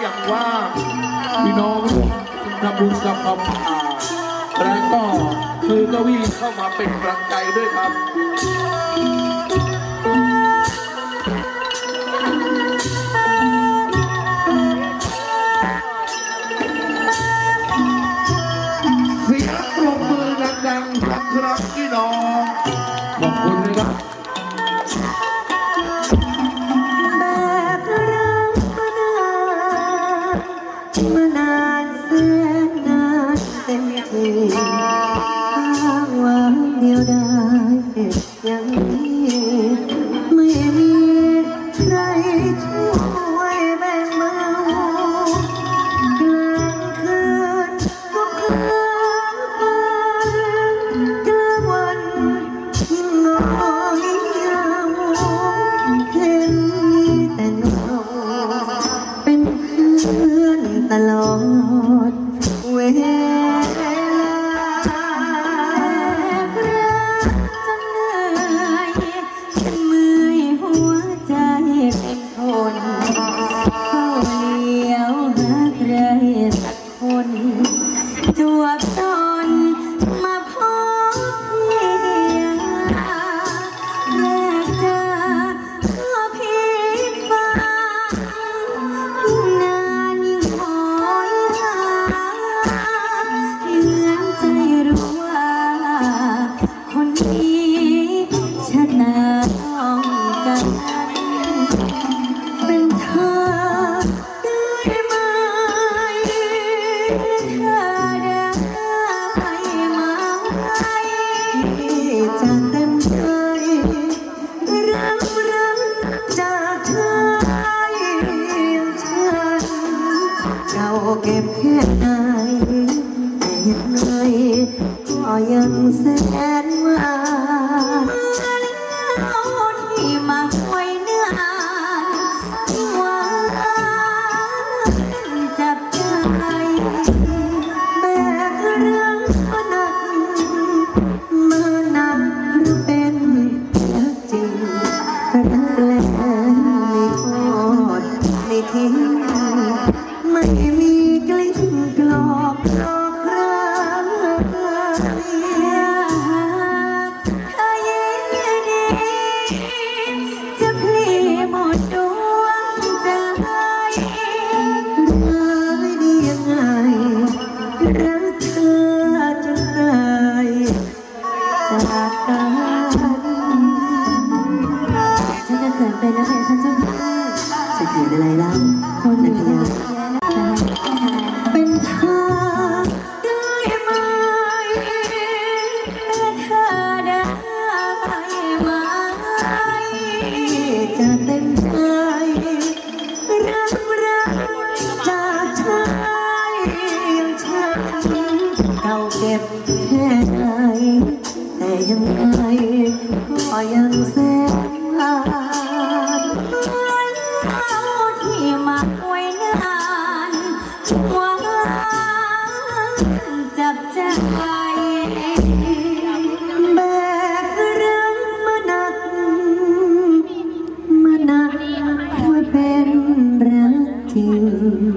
อย่างว่าพี่น้องทำบุญกับความาแล้วก็คือก็วิ่งเข้ามาเป็นกำลังใจด้วยครับเสียงปรบมือดังๆรับครับพี่น้อง อาว่าเดียวดายอย่างนี้ไม่มีใครช่วยแบ่งเบากลางคืนก็คลางฝันกลางวันยิ่งน้อยยาเห็นมีแต่เงาเป็นเพื่อนตลอด จะเต็มใจรักรักจากเธออย่างฉันเก่าเก็บแค่ไหนแต่ยังไงก็ยังแสนหวาน รักล้วไม่โทษไม่ทิ้งไม่มีกลิ้งกลอกหลอกใครถ้ายินดีจะพลีหมดดวงใจร้ายดียังไงรักเธอจนตายจาก เก่าเก็บแหนแต่ยังไงก็ยังแสบาดเราที่มาไว้นานหวานจับใจแบกรื่มาหนักมาหนักว่าเป็นรักจริง